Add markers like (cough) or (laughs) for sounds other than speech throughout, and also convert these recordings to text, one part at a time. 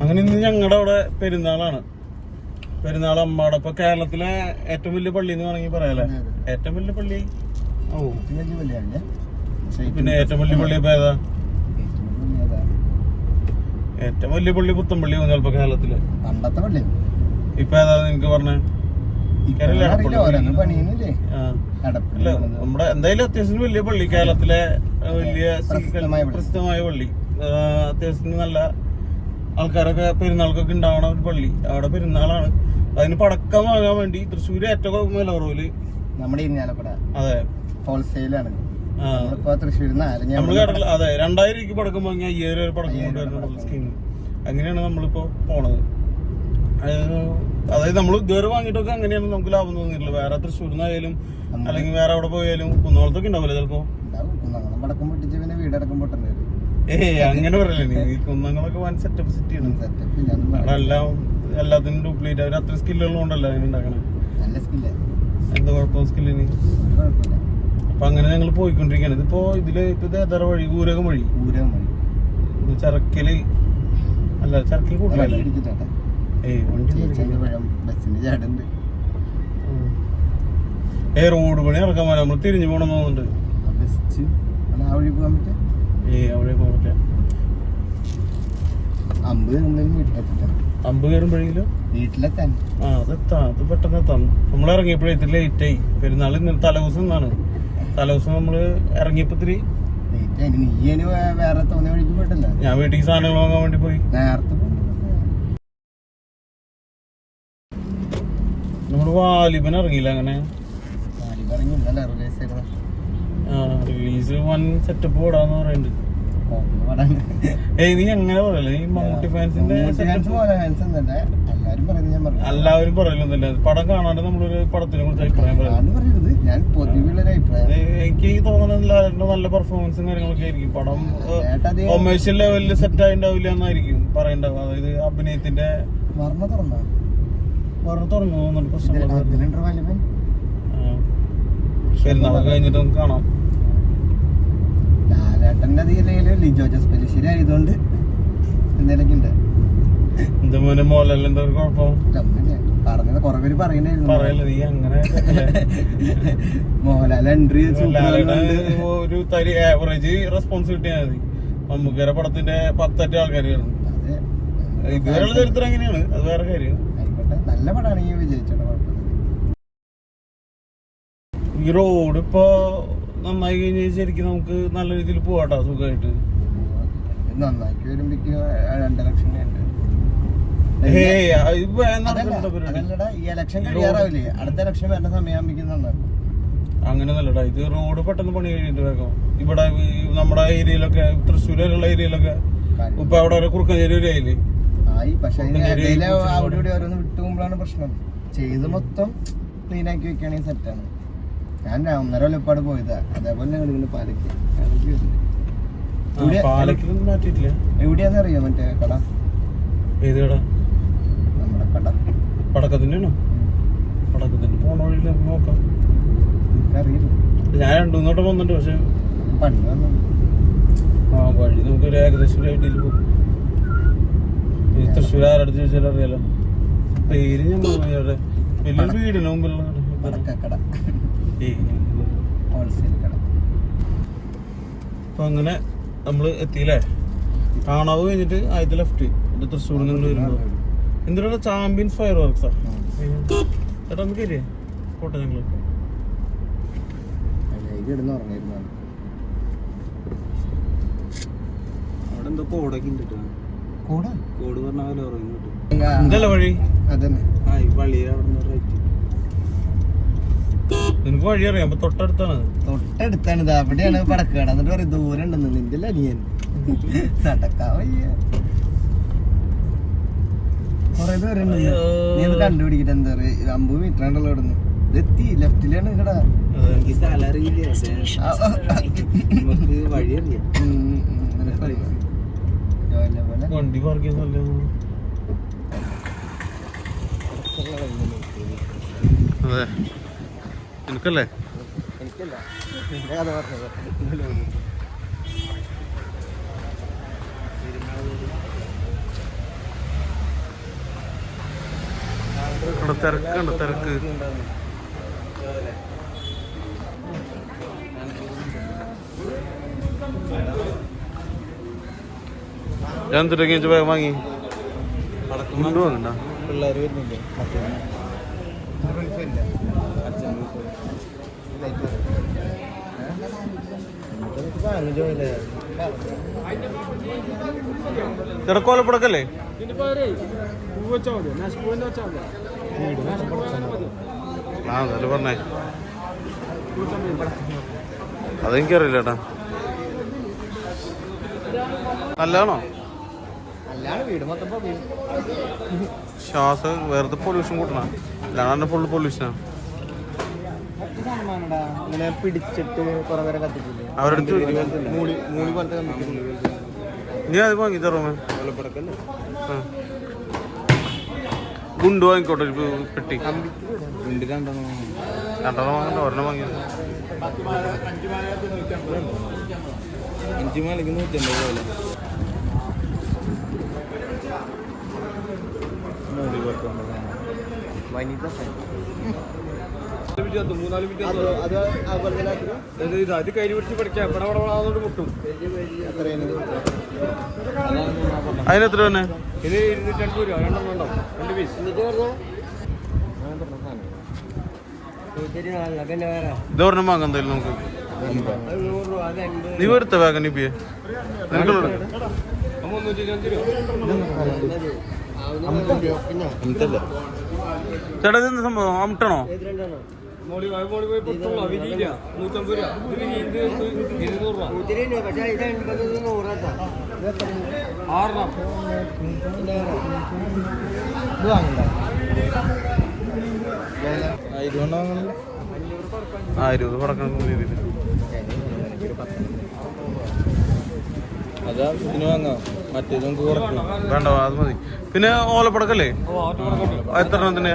അങ്ങനെ ഇന്ന് ഞങ്ങളുടെ അവിടെ പെരുന്നാളാണ്. പെരുന്നാൾ അമ്മാടെ. ഇപ്പൊ കേരളത്തിലെ ഏറ്റവും വലിയ പള്ളി എന്ന് വേണമെങ്കിൽ പറയാല്ലേ. ഏറ്റവും വലിയ പള്ളി? ഓ ഇത് വലിയ പള്ളിയാണ്. പിന്നെ ഏറ്റവും വലിയ പള്ളി ഇപ്പൊ ഏതാ? ഏറ്റവും വലിയ പള്ളി പുത്തമ്പള്ളി ചിലപ്പോ കേരളത്തിൽ. പണ്ടത്തെ പള്ളി. ഇപ്പൊ ഏതാ നിനക്ക് പറഞ്ഞ? നമ്മുടെ എന്തായാലും അത്യാവശ്യം വലിയ പള്ളി കേരളത്തിലെ വലിയ പ്രസിദ്ധമായ പള്ളി. പ്രസിദ്ധമായ പള്ളി. ആ, അത്യാവശ്യം നല്ല ആൾക്കാരൊക്കെ പെരുന്നാൾക്കൊക്കെ ഉണ്ടാവണ ഒരു പള്ളി. അവിടെ പെരുന്നാളാണ്. അതിന് പടക്കം വാങ്ങാൻ വേണ്ടി തൃശ്ശൂർ ഏറ്റവും വില കുറവിൽ നമ്മുടെ ഇരിഞ്ഞാലക്കുട അതെ. ഹോൾസെയിലാണ്. അതെ രണ്ടായിരം രൂപയ്ക്ക് പടക്കം വാങ്ങി അയ്യായിരം രൂപ പടക്കം കൊണ്ടുവരുന്ന സ്കീം. അങ്ങനെയാണ് നമ്മളിപ്പോ പോണത്. അതായത് നമ്മൾ ഇതുവരെ വാങ്ങിയിട്ടൊക്കെ അങ്ങനെയാണ് നമുക്ക് ലാഭം തോന്നിയിട്ടില്ല വേറെ തൃശ്ശൂരിൽ നിന്നായാലും അല്ലെങ്കിൽ വേറെ അവിടെ പോയാലും കുന്നോളത്തൊക്കെ ഉണ്ടാവില്ല ചിലപ്പോ? പടക്കം പൊട്ടിച്ച് പിന്നെ വീടടക്കം പൊട്ടേണ്ടി ഏയ് അങ്ങനെ പറയല്ലേ ഈ കുന്നങ്ങളൊക്കെ വൻ സെറ്റപ്പ് സിറ്റിയാണ് അവിടെ എല്ലാം എല്ലാത്തിനും ഡ്യൂപ്ലിക്കേറ്റ് അവർ അത്ര സ്കില്ലുള്ളതുകൊണ്ടല്ല അതിന് ഉണ്ടാക്കണേ? എന്താ കുഴപ്പം സ്കില്ലിന് അപ്പൊ അങ്ങനെ ഞങ്ങൾ പോയിക്കൊണ്ടിരിക്കുകയാണ്. ഇതിപ്പോ ഇതിൽ ഇപ്പൊ ഇത് ഏതാ വഴി? ഊരകം വഴി? ഇത് ചരക്കൽ? അല്ല ചരക്കൽ കൂട്ടില്ല ഏയ് വണ്ടി. ഏയ് റോഡ് പണി ഇറക്കാൻ പോലെ നമ്മൾ തിരിഞ്ഞു പോകണം തോന്നുന്നുണ്ട്. ആ ബസ് ആ വഴി പോകാൻ പറ്റും ഏയ് അവിടെ പോകാൻ പറ്റില്ല അമ്പത് എന്തെങ്കിലും വീട്ടിലെത്തിട്ടാ അമ്പ് കയറുമ്പോഴെങ്കിലും വീട്ടിലെത്താൻ. ആ അതെത്താം അത് പെട്ടെന്ന് എത്താം. നമ്മൾ ഇറങ്ങിയപ്പോഴേ ഇത്തിരി ലേറ്റ് ആയി. പെരുന്നാൾ ഇന്നലെ തലേദിവസം എന്നാണ് തലേദിവസം നമ്മൾ ഇറങ്ങിയപ്പോ ഇത്തിരി വേറെ തോന്നിയ വഴിക്ക് പോയിട്ടില്ല? ഞാൻ വീട്ടിൽ സാധനങ്ങൾ വാങ്ങാൻ വേണ്ടി പോയി. നേരത്തെ. നമ്മുടെ വാലിബൻ ഇറങ്ങിയില്ല അങ്ങനെ. ആരും പറഞ്ഞില്ലല്ലോ റിലീസ് വൺ സെറ്റപ്പ് പറയുന്നുണ്ട് കോപ്പി പടാണ് ഏയ് നീ അങ്ങനെ പറയല്ലേ? ഈ മമ്മൂട്ടി ഫാൻസിന്റെ പറയുന്നത് എല്ലാവരും പറയലൊന്നുമില്ല പടം കാണാണ്ട് നമ്മളൊരു പടത്തിനെ കുറിച്ച് അഭിപ്രായം പറയാം എനിക്ക് തോന്നുന്നത് നല്ല പെർഫോമൻസും കാര്യങ്ങളൊക്കെ ആയിരിക്കും. പടം കൊമേഴ്ഷ്യൽ ലെവലിൽ സെറ്റ് ആയിണ്ടാവില്ല എന്നായിരിക്കും പറയണ്ടാവും അതായത് അഭിനയത്തിന്റെ വർണ തുറന്നു? പ്രശ്നങ്ങൾ അതിലുണ്ടോ വലിപ്പൻ പെരുന്നാളൊക്കെ കഴിഞ്ഞിട്ട് നമുക്ക് കാണാം. ലാലേട്ടന്റെ അതിലെങ്കിലും ലിജോ ജോസ് പെലിശ്ശേരി ആയതുകൊണ്ട് എന്തേലൊക്കെ ഉണ്ട്. എന്താ മോനെ മോഹൻലാൽ എന്താ ഒരു കുഴപ്പം? പറഞ്ഞത് കുറെ പേര് പറയണ്ടായിരുന്നു പറയല്ല നീ അങ്ങനെ മോഹൻലാൽ എൻട്രി ഒരു തരി ആവറേജ് റെസ്പോൺസ് കിട്ടിയാൽ മതി. മമ്മൂക്കയുടെ പടത്തിന്റെ പത്തറ്റ ആൾക്കാർ വരുന്നു ഇതുവരെയുള്ള ചരിത്രം എങ്ങനെയാണ് അത് വേറെ കാര്യം. നല്ല പടാണെങ്കിൽ വിജയിച്ചോട്ടെ കുഴപ്പമില്ല ഈ റോഡ് ഇപ്പൊ നന്നായി കഴിഞ്ഞാൽ ശരിക്കും നമുക്ക് നല്ല രീതിയിൽ പോവാട്ടോ സുഖമായിട്ട് നന്നാക്കി വരുമ്പോഴേക്ക് രണ്ട് ലക്ഷം അടുത്ത സമയമാകുമ്പോഴേക്കും അങ്ങനെ നല്ലടാ ഇത് റോഡ് പെട്ടെന്ന് പണി കഴിഞ്ഞിട്ട് വേഗം. ഇവിടെ നമ്മുടെ ഏരിയയിലൊക്കെ തൃശ്ശൂരിലുള്ള ഏരിയയിലൊക്കെ ഇപ്പൊ അവിടെ ഒരു കുറുക്കഞ്ചേരി ഒരു ഏരിയയിൽ ആയി പക്ഷെ. അവിടെ ഇവിടെ ഓരോന്ന് വിട്ടുപോകുമ്പോഴാണ് പ്രശ്നം. ചെയ്ത് മൊത്തം ക്ലീൻ ആക്കി വെക്കുകയാണെങ്കിൽ സെറ്റാണ് ഞാൻ ഒന്നര കൊല്ലപ്പാട് പോയതാ. അതേപോലെ ഞങ്ങൾ പാലക്ക്. എവിടെയാന്ന് അറിയോ മറ്റേ കട? ഏത് കട? നമ്മുടെ കട. പടക്കത്തിന്റെ ആണോ പടക്കത്തിന്റെ പോണ വഴിയിൽ നോക്കാം. എനിക്കറിയില്ല. ഞാൻ രണ്ടു മൂന്നോട്ടം വന്നിട്ടുണ്ട് പക്ഷെ പണ്ട് വന്നു. ആ വഴി നമുക്ക് ഒരു ഏകദേശം ഒരു ഐഡിയയിൽ പോകും ഈ തൃശ്ശൂർ ആരടുത്ത് ചോദിച്ചാൽ അറിയാലോ. പേര് ഞാൻ വലിയൊരു വീടിന് മുമ്പിലുള്ള കട. അപ്പൊ അങ്ങനെ നമ്മൾ എത്തിയില്ലേ? കാണാവ് കഴിഞ്ഞിട്ട് ആദ്യത്തെ ലെഫ്റ്റ് എന്റെ തൃശ്ശൂരിൽ നിങ്ങൾ വരുമ്പോ. എന്തിനാണ് ചാമ്പ്യൻ ഫയർ വർക്ക്സാ ചേട്ടാ നമുക്ക് ഇല്ലേ? പോട്ടെ ഞങ്ങൾ. അവിടെ എന്തോ കോടൊക്കെ ഉണ്ട് ട്ടോ. കൂടെ കോട് പറഞ്ഞ പോലെ ഉറങ്ങി കിട്ടും. എന്തല്ല വഴി? അതന്നെ. ആ ഈ പള്ളിയുടെ അവിടെ നിന്ന് റൈറ്റ് നിനക്ക് വഴി അറിയാം തൊട്ടടുത്താണ്. തൊട്ടടുത്താണ്. ഇത് അവിടെയാണ് പടക്കട എന്നിട്ട് പറയും ദൂരം ഉണ്ടെന്ന് നിന്റെ അനിയൻ? (laughs) നടക്കാൻ വയ്യ. കൊറേ ദൂരം ഉണ്ട് നീ അത് കണ്ടുപിടിക്കട്ടെ എന്താ പറയാ? അമ്പത് മീറ്റർ ഉണ്ടല്ലോ ഇവിടെ നിന്ന് ഇതെത്തി ലെഫ്റ്റിലാണ് കട എനിക്ക് സ്ഥലം അറിയില്ല. നമുക്ക് വഴി അറിയാം. വണ്ടി പാർക്ക് ചെയ്യുന്നല്ലേ അതെ. എനിക്കല്ലേ? തിരക്കുണ്ട് തിരക്ക്. ഞാൻ തുടങ്ങി വാങ്ങി? പിള്ളേര് വരുന്നില്ലേ? തിരക്കോലപ്പടക്കല്ലേ ആ നല്ല പറഞ്ഞേ. അതെനിക്കറിയില്ല ചേട്ടാ നല്ലതാണോ. ശ്വാസം വെറുതെ പൊല്യൂഷൻ കൂട്ടണ. അല്ലാണ്ട് ഫുള്ള് പൊല്യൂഷനാ മറ്റു സാധനമാണെടാ. ഇങ്ങനെ പിടിച്ചിട്ട് കുറെ നേരം കത്തിക്കില്ലേ അവരുടെ മൂളി മൂളി പോലത്തെ നീ അത് വാങ്ങി കൊല്ലപ്പടക്കല്ലേ ഗുണ്ടു വാങ്ങിക്കോട്ടെ ഒരു പെട്ടി. ഉണ്ട് രണ്ടെണ്ണം രണ്ടെണ്ണം വാങ്ങണ്ട ഒരെണ്ണം വാങ്ങി. അഞ്ചു മണിക്ക് നൂറ്റമ്പത് പോലെ മൂടി അത് തന്നെ അത് അത് കൈ പിടിച്ച് പഠിക്കാം ഇവിടെ ഇവിടെ ഇവിടെ മുട്ടും. എത്രയാണ് അതിനെത്ര തന്നെ? ഇത് ഇരുന്നൂറ്റി അൻപത് രൂപ. രണ്ടെണ്ണം ഉണ്ടാവും രണ്ട് പീസ് ഇത് ഒരെണ്ണം വാങ്ങാം എന്തായാലും നമുക്ക്. നീ എടുത്ത വേഗം നിപ്പിയെ നിനക്കുള്ള മുന്നൂറ്റി ഇരുപത്തി രൂപ. ചേട്ടാ ഇതെന്ത് സംഭവം? അമിട്ടണോ ഇരുപത് പടക്കണം രീതിയിൽ അതാ ഇതിന് വാങ്ങാം മറ്റേത് നമുക്ക് കുറക്കണം വേണ്ട അത് മതി. പിന്നെ ഓലപ്പടക്കല്ലേ? എത്ര എണ്ണത്തിന്?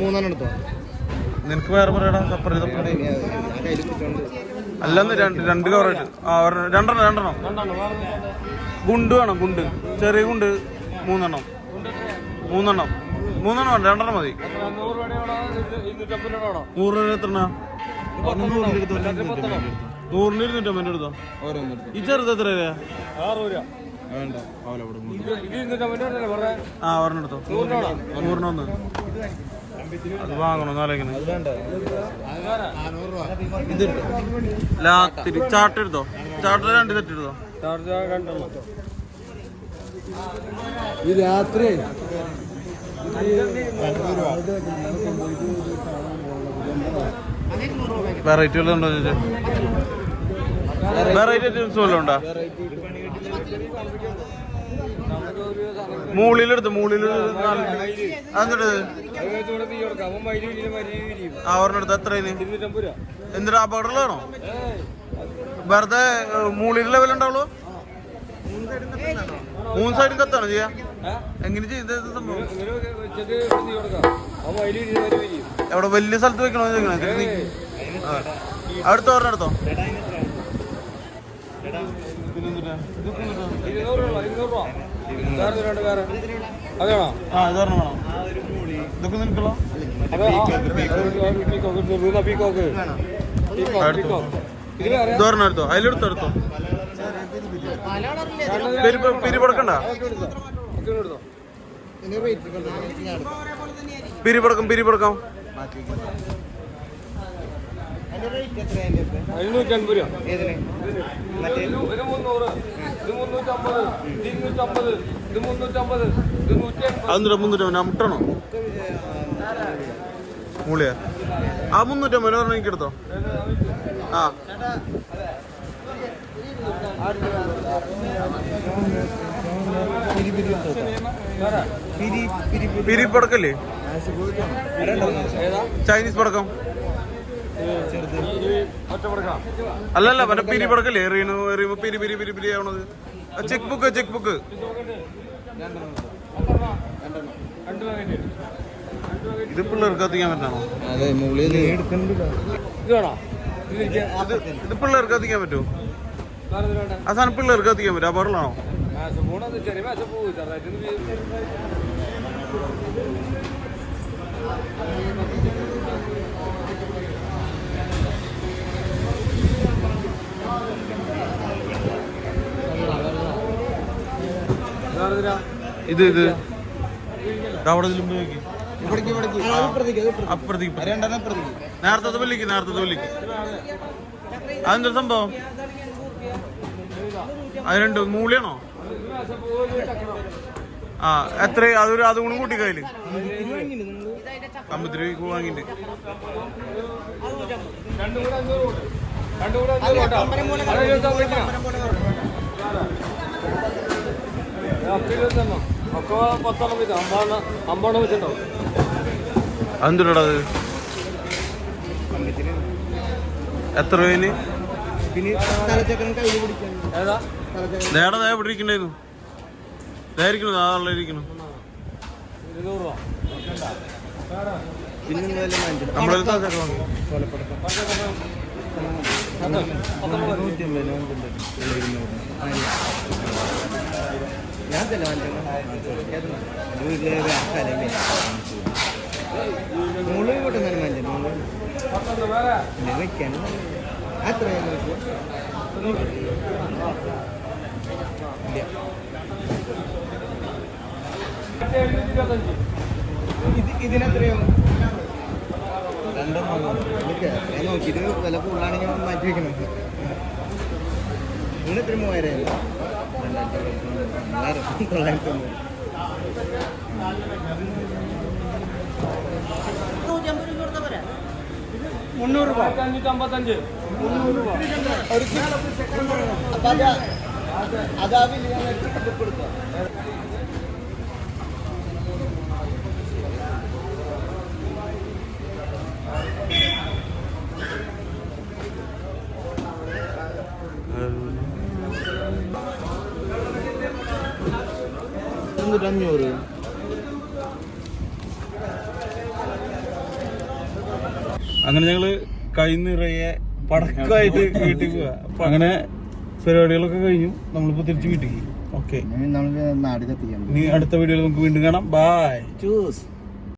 മൂന്നെണ്ണം എടുത്തോ? നിനക്ക് വേറെ പറയടാ കിട്ടുന്നുണ്ട് അല്ലെന്ന് രണ്ട് രണ്ട് കവറായിട്ട് ആ രണ്ടെണ്ണം രണ്ടെണ്ണം. ഗുണ്ട് വേണം ഗുണ്ട്. ചെറിയ ഗുണ്ട് മൂന്നെണ്ണം. മൂന്നെണ്ണം. മൂന്നെണ്ണം വേണ്ട രണ്ടെണ്ണം മതി. നൂറ് രൂപ എത്ര നൂറിന് ഇരുന്നൂറ്റമ്പത് എടുത്തോ? ഓരോന്നെടുത്ത് ഈ ചെറുത് എത്ര രൂപ ആറ് വേണ്ട ആ ഒരെണ്ണം എടുത്തോ. അത് വാങ്ങണം നാലെങ്ങനെ അത് വേണ്ട. ലാത്തിരി ചാർട്ട് എടുത്തോ? ചാർട്ട് രണ്ട് തെറ്റ് എടുത്തോ? ഈ രാത്രി. വെറൈറ്റികളുണ്ടോ ചോദിച്ചാൽ വെറൈറ്റി ഐറ്റംസ് വല്ലതും ഉണ്ടോ? മൂളിലെടുത്ത് മൂളിലെടുത്ത് എന്നിട്ട് ആ അപകടമുള്ളതാണോ വെറുതെ മൂളിൽ ലെവൽ ഉണ്ടാവുള്ളൂ? മൂന്ന് സൈഡും കത്താണ് ചെയ്യാ. എങ്ങനെ ചെയ്ത സംഭവം? എവിടെ വലിയ സ്ഥലത്ത് വെക്കണോ ചോദിക്കണേ? അടുത്ത ഇരുന്നൂറ് രൂപ ഇരുന്നൂറ് രൂപ രണ്ട് ആ വേണം എടുത്തോ അതിലെടുത്തോ എടുത്തോ പിരി പിരി കൊടുക്കണ്ട ഒക്കെ എടുത്തോ പിരി കൊടുക്കാം പിരി കൊടുക്കാം എഴുന്നൂറ്റി അൻപത് രൂപ. ഏതിന്? ഇത് മുന്നൂറ്. ഇത് മുന്നൂറ്റമ്പത്. ഇത് ഇരുന്നൂറ്റമ്പത്. ഇത് മുന്നൂറ്റമ്പത്. ഇത് നൂറ്റി അൻപത് അതെന്താ മുന്നൂറ്റമ്പത്? മുട്ടണോ? മൂളിയാ. ആ മുന്നൂറ്റമ്പത് പറഞ്ഞ എനിക്ക് എടുത്തോ ആ പിരി പടക്കല്ലേ? ചൈനീസ് പടക്കം. അല്ലല്ല മറ്റേ പിരി പടക്കല്ലേ? എറിയണു? എറിയുമ്പോ പിരി പിരി പിരി പിരി ആവണത്. ചെക്ക് ബുക്ക് ചെക്ക് ബുക്ക് രണ്ട് ഇത് പിള്ളേർക്ക് കത്തിക്കാൻ പറ്റണോ? ഇത് പിള്ളേർക്ക് കത്തിക്കാൻ പറ്റുമോ? ആ സാധനം പിള്ളേർക്ക് കത്തിക്കാൻ പറ്റും അപകടമാണോ ചെറിയ ഇത് ഇത്. അവിടെ നോക്കി. അപ്പുറത്തേക്ക് നേരത്തെ വിളിക്ക് നേരത്തെ വിളിക്ക്. അതെന്താ സംഭവം? അത് രണ്ട് മൂളിയാണോ? ആ എത്ര അതൊരു അതും കൂടി കൂട്ടി കയ്യിൽ. അമ്പത്തി രൂപയ്ക്ക് വാങ്ങിട്ട് ഒക്കെ പത്തെണ്ണം വെച്ച് അമ്പതെണ്ണം അമ്പതെണ്ണം വെച്ചിട്ടുണ്ടാവും അതെന്തുടാ അത് എത്ര രൂപയിന് പിടിക്കണ്ടായിരുന്നു നേടെ ദേ ഇവിടെ ഇരിക്കണ്ടായിരുന്നു ഇതായിരിക്കണു ആ ആളുടെ ഞാൻ തന്നെ വീട്ടിലെ മുളക് കൂട്ടുന്ന മാഞ്ചി മുളക് പത്തെണ്ണം വേറെ വെക്കാൻ അത്രയും എഴുന്നൂറ്റി ഇതിനെത്രയോ. ഞാൻ നോക്കിയിട്ട് വില കൂടുതലാണെങ്കിൽ മാറ്റി വെക്കണം നിങ്ങൾ എത്ര മൂവായിരം തൊള്ളായിരത്തി തൊണ്ണൂറ് മുന്നൂറ് രൂപ. അഞ്ഞൂറ്റി അമ്പത്തഞ്ച് മുന്നൂറ് രൂപ അപ്പൊ അതാ അതാ ഞാൻ എടുത്ത് കൊടുക്കാം അഞ്ഞൂറ് അങ്ങനെ ഞങ്ങൾ കൈ നിറയെ പടക്കമായിട്ട് വീട്ടിൽ പോവാ. അങ്ങനെ പരിപാടികളൊക്കെ കഴിഞ്ഞു. നമ്മളിപ്പോ തിരിച്ചു വീട്ടിൽ ഓക്കെ. ഇനി അടുത്ത വീഡിയോയിൽ നമുക്ക് വീണ്ടും കാണാം. Bye choose